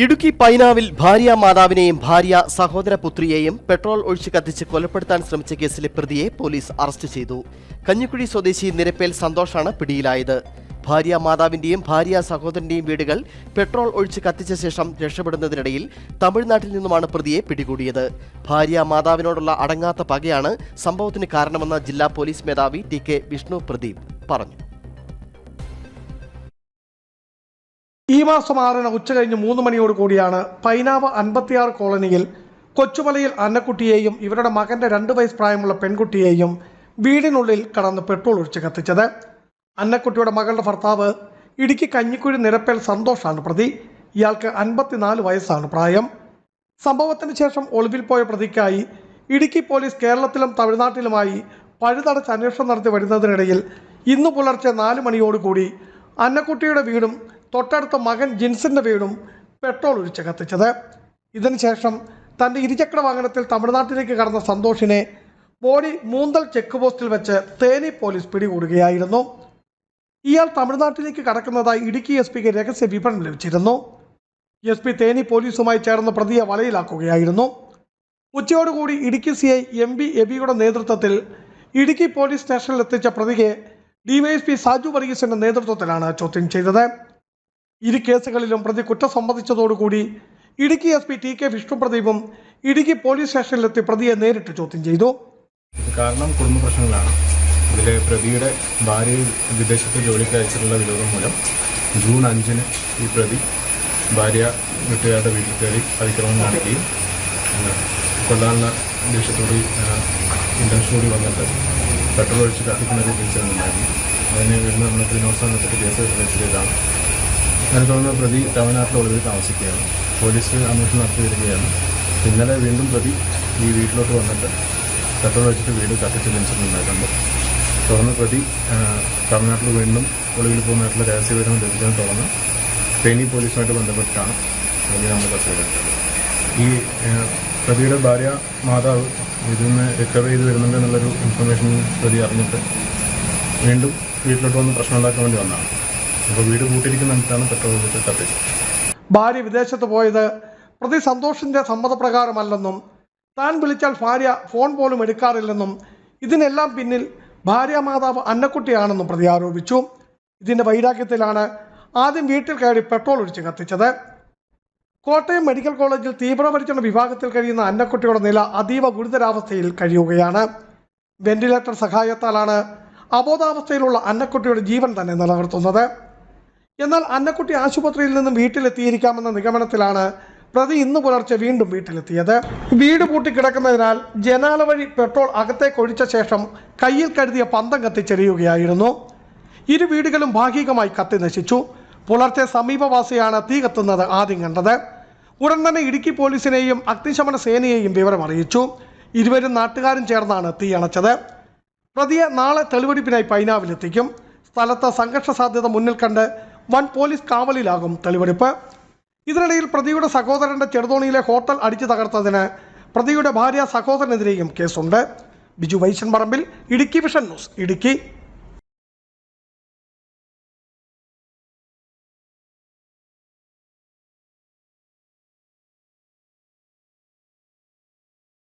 ഇടുക്കി പൈനാവിൽ ഭാര്യ മാതാവിനെയും ഭാര്യ സഹോദര പുത്രിയെയും പെട്രോൾ ഒഴിച്ച് കത്തിച്ച് കൊലപ്പെടുത്താൻ ശ്രമിച്ച കേസിലെ പ്രതിയെ പോലീസ് അറസ്റ്റ് ചെയ്തു. കഞ്ഞിക്കുഴി സ്വദേശി നിരപ്പേൽ സന്തോഷാണ് പിടിയിലായത്. ഭാര്യ മാതാവിന്റെയും ഭാര്യ സഹോദരന്റെയും വീടുകൾ പെട്രോൾ ഒഴിച്ച് കത്തിച്ച ശേഷം രക്ഷപ്പെടുന്നതിനിടയിൽ തമിഴ്നാട്ടിൽ നിന്നുമാണ് പ്രതിയെ പിടികൂടിയത്. ഭാര്യ മാതാവിനോടുള്ള അടങ്ങാത്ത പകയാണ് സംഭവത്തിന് കാരണമെന്ന് ജില്ലാ പോലീസ് മേധാവി ടി കെ വിഷ്ണു പ്രദീപ് പറഞ്ഞു. ഈ മാസം ആറിന് ഉച്ചകഴിഞ്ഞ് മൂന്ന് മണിയോട് കൂടിയാണ് പൈനാവ് അൻപത്തിയാറ് കോളനിയിൽ കൊച്ചുമലയിൽ അന്നക്കുട്ടിയെയും ഇവരുടെ മകന്റെ രണ്ട് വയസ്സ് പ്രായമുള്ള പെൺകുട്ടിയെയും വീടിനുള്ളിൽ കടന്ന് പെട്രോൾ ഒഴിച്ച് കത്തിച്ചത്. അന്നക്കുട്ടിയുടെ മകളുടെ ഭർത്താവ് ഇടുക്കി കഞ്ഞിക്കുഴി നിരപ്പേൽ സന്തോഷാണ് പ്രതി. ഇയാൾക്ക് അൻപത്തിനാല് വയസ്സാണ് പ്രായം. സംഭവത്തിന് ശേഷം ഒളിവിൽ പോയ പ്രതിക്കായി ഇടുക്കി പോലീസ് കേരളത്തിലും തമിഴ്നാട്ടിലുമായി പഴുതടച്ച് അന്വേഷണം നടത്തി വരുന്നതിനിടയിൽ ഇന്ന് പുലർച്ചെ നാല് മണിയോടുകൂടി അന്നക്കുട്ടിയുടെ വീടും തൊട്ടടുത്ത മകൻ ജിൻസിന്റെ വീടും പെട്രോൾ ഒഴിച്ച് കത്തിച്ചത്. ഇതിനുശേഷം തന്റെ ഇരുചക്ര വാഹനത്തിൽ തമിഴ്നാട്ടിലേക്ക് കടന്ന സന്തോഷിനെ ബോഡി മൂന്തൽ ചെക്ക് പോസ്റ്റിൽ വെച്ച് തേനി പോലീസ് പിടികൂടുകയായിരുന്നു. ഇയാൾ തമിഴ്നാട്ടിലേക്ക് കടക്കുന്നതായി ഇടുക്കി എസ് പിക്ക് രഹസ്യ വിവരം ലഭിച്ചിരുന്നു. എസ് പി തേനി പോലീസുമായി ചേർന്ന് പ്രതിയെ വലയിലാക്കുകയായിരുന്നു. ഉച്ചയോടുകൂടി Idukki C I M B എബിയുടെ നേതൃത്വത്തിൽ ഇടുക്കി പോലീസ് സ്റ്റേഷനിൽ എത്തിച്ച പ്രതിയെ ഡിവൈഎസ്പി സാജു വർഗീസിന്റെ നേതൃത്വത്തിലാണ് ചോദ്യം ചെയ്തത്. ഇരു കേസുകളിലും പ്രതി കുറ്റം സമ്മതിച്ചതോടുകൂടി Idukki S P T K വിഷ്ണുപ്രദീപും Idukki police സ്റ്റേഷനിലെത്തി പ്രതിയെ നേരിട്ട് ചോദ്യം ചെയ്തു. കാരണം കുടുംബ പ്രശ്നങ്ങളാണ്. ഇതിൽ പ്രതിയുടെ ഭാര്യ വിദേശത്ത് ജോലിക്ക് അയച്ചിട്ടുള്ള വിരോധം മൂലം ജൂൺ അഞ്ചിന് ഈ പ്രതി ഭാര്യ വീട്ടുകാരുടെ വീട്ടിൽ കയറി അതിക്രമം നടത്തുകയും കൊല്ലാനുള്ള ദേഷ്യത്തോടെ ഇന്റൻഷനോടി വന്നിട്ട് പെട്രോൾ ഒഴിച്ച് കത്തിക്കുന്ന ഒരു തിരിച്ചറിഞ്ഞിട്ടുണ്ടായിരുന്നു അതിന് വരുന്ന നമ്മൾ ദിനോത്സവത്തിന്റെ കേസ് രജിസ്റ്റർ ചെയ്തതാണ്. തുടർന്ന് പ്രതി തമിഴ്നാട്ടിൽ ഒളിവിൽ താമസിക്കുകയാണ്. പോലീസ് അന്വേഷണം നടത്തി വരികയാണ്. ഇന്നലെ വീണ്ടും പ്രതി ഈ വീട്ടിലോട്ട് വന്നിട്ട് പെട്രോൾ വെച്ചിട്ട് വീട് കത്തിച്ച് മനസ്സിലുണ്ടായിട്ടുണ്ട് തുടർന്ന് പ്രതി തമിഴ്നാട്ടിൽ വീണ്ടും ഒളിവിൽ പോകുന്നതായിട്ടുള്ള രഹസ്യ വിവരം ലഭിച്ചതിനെ തുടർന്ന് തേനി പോലീസുമായിട്ട് ബന്ധപ്പെട്ടാണ് പ്രതി നമ്മൾ കസ്റ്റഡിയിലെടുത്തത് ഈ പ്രതിയുടെ ഭാര്യ മാതാവ് ഇതിൽ നിന്ന് റിക്കവർ ചെയ്ത് വരുന്നുണ്ട് എന്നുള്ളൊരു ഇൻഫർമേഷൻ പ്രതി അറിഞ്ഞിട്ട് വീണ്ടും വീട്ടിലോട്ട് വന്ന് പ്രശ്നം ഉണ്ടാക്കാൻ വേണ്ടി വന്നതാണ്. അപ്പോൾ വീട് കൂട്ടിയിരിക്കുന്നിടത്താണ് പെട്രോൾ വെച്ചിട്ട് കത്തിച്ചത് ഭാര്യ വിദേശത്ത് പോയത് പ്രതി സന്തോഷിന്റെ സമ്മതപ്രകാരമല്ലെന്നും താൻ വിളിച്ചാൽ ഭാര്യ ഫോൺ പോലും എടുക്കാറില്ലെന്നും ഇതിനെല്ലാം പിന്നിൽ ഭാര്യ മാതാവ് അന്നക്കുട്ടിയാണെന്നും പ്രതി ആരോപിച്ചു. ഇതിന്റെ വൈരാഗ്യത്തിലാണ് ആദ്യം വീട്ടിൽ കയറി പെട്രോൾ ഒഴിച്ച് കത്തിച്ചത്. കോട്ടയം മെഡിക്കൽ കോളേജിൽ തീവ്രപരിചരണ വിഭാഗത്തിൽ കഴിയുന്ന അന്നക്കുട്ടിയുടെ നില അതീവ ഗുരുതരാവസ്ഥയിൽ കഴിയുകയാണ്. വെന്റിലേറ്റർ സഹായത്താലാണ് അബോധാവസ്ഥയിലുള്ള അന്നക്കുട്ടിയുടെ ജീവൻ തന്നെ നിലനിർത്തുന്നത്. എന്നാൽ അന്നക്കുട്ടി ആശുപത്രിയിൽ നിന്നും വീട്ടിലെത്തിയിരിക്കാമെന്ന നിഗമനത്തിലാണ് പ്രതി ഇന്ന് പുലർച്ചെ വീണ്ടും വീട്ടിലെത്തിയത്. വീട് പൂട്ടിക്കിടക്കുന്നതിനാൽ ജനാല വഴി പെട്രോൾ അകത്തേക്ക് ഒഴിച്ച ശേഷം കയ്യിൽ കരുതിയ പന്തം കത്തിച്ചെറിയുകയായിരുന്നു ഇരു വീടുകളും ഭാഗികമായി കത്തി നശിച്ചു. പുലർച്ചെ സമീപവാസിയാണ് തീ കത്തുന്നത് ആദ്യം കണ്ടത്. ഉടൻ തന്നെ ഇടുക്കി പോലീസിനെയും അഗ്നിശമന സേനയെയും വിവരമറിയിച്ചു. ഇരുവരും നാട്ടുകാരും ചേർന്നാണ് തീ അണച്ചത്. പ്രതിയെ നാളെ തെളിവെടുപ്പിനായി പൈനാവിലെത്തിക്കും. സ്ഥലത്ത് സംഘർഷ സാധ്യത മുന്നിൽ കണ്ട് വൻ പോലീസ് കാവലിലാകും തെളിവെടുപ്പ്. ഇതിനിടയിൽ പ്രതിയുടെ സഹോദരന്റെ ചെറുതോണിയിലെ ഹോട്ടൽ അടിച്ചു തകർത്തതിന് പ്രതിയുടെ ഭാര്യ സഹോദരനെതിരെയും കേസുണ്ട്. ബിജു വൈശൻ പറമ്പിൽ ഇടുക്കി വിഷൻ ന്യൂസ് ഇടുക്കി.